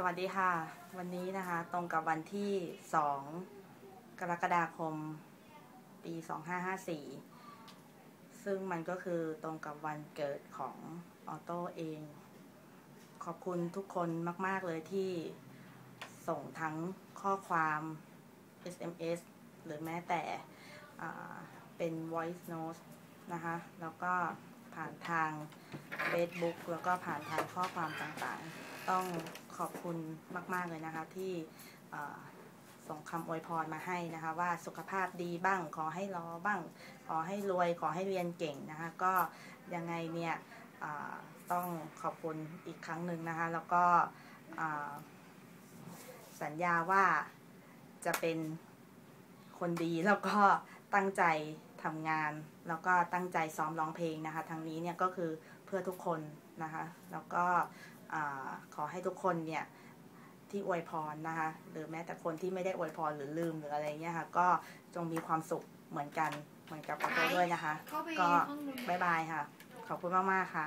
สวัสดีค่ะ วันนี้นะคะ ตรงกับวันที่ 2 กรกฎาคม ปี 2554 ซึ่งมันก็คือตรงกับวันเกิดของออโต้เอง ขอบคุณทุกคนมาก ๆ เลยที่ส่งทั้งข้อความ SMS หรือแม้แต่เป็น voice note นะคะ แล้วก็ผ่านทาง Facebook แล้วก็ผ่านทางข้อความต่างๆ ต้อง ขอบคุณมาก ๆ เลยนะคะที่ส่งคำอวยพรมาให้นะคะ ว่าสุขภาพดีบ้างขอให้รอบ้าง ขอให้รวยขอให้เรียนเก่งนะคะ ก็ยังไงเนี่ยต้องขอบคุณอีกครั้งหนึ่งนะคะ แล้วก็สัญญาว่าจะเป็นคนดีแล้วก็ตั้งใจ ทำงาน แล้วก็ตั้งใจซ้อมร้องเพลงนะคะทางนี้เนี่ยก็คือเพื่อทุกคนนะคะแล้วก็อ่าขอให้ทุกคนเนี่ยที่อวยพรนะคะหรือแม้แต่คนที่ไม่ได้อวยพรหรือลืมหรืออะไรเงี้ยค่ะก็จงมีความสุขเหมือนกันเหมือนกับปอโต้ด้วยนะคะเข้าไปก็ห้องนู้นบายบายค่ะ ขอบคุณมาก ๆ ค่ะ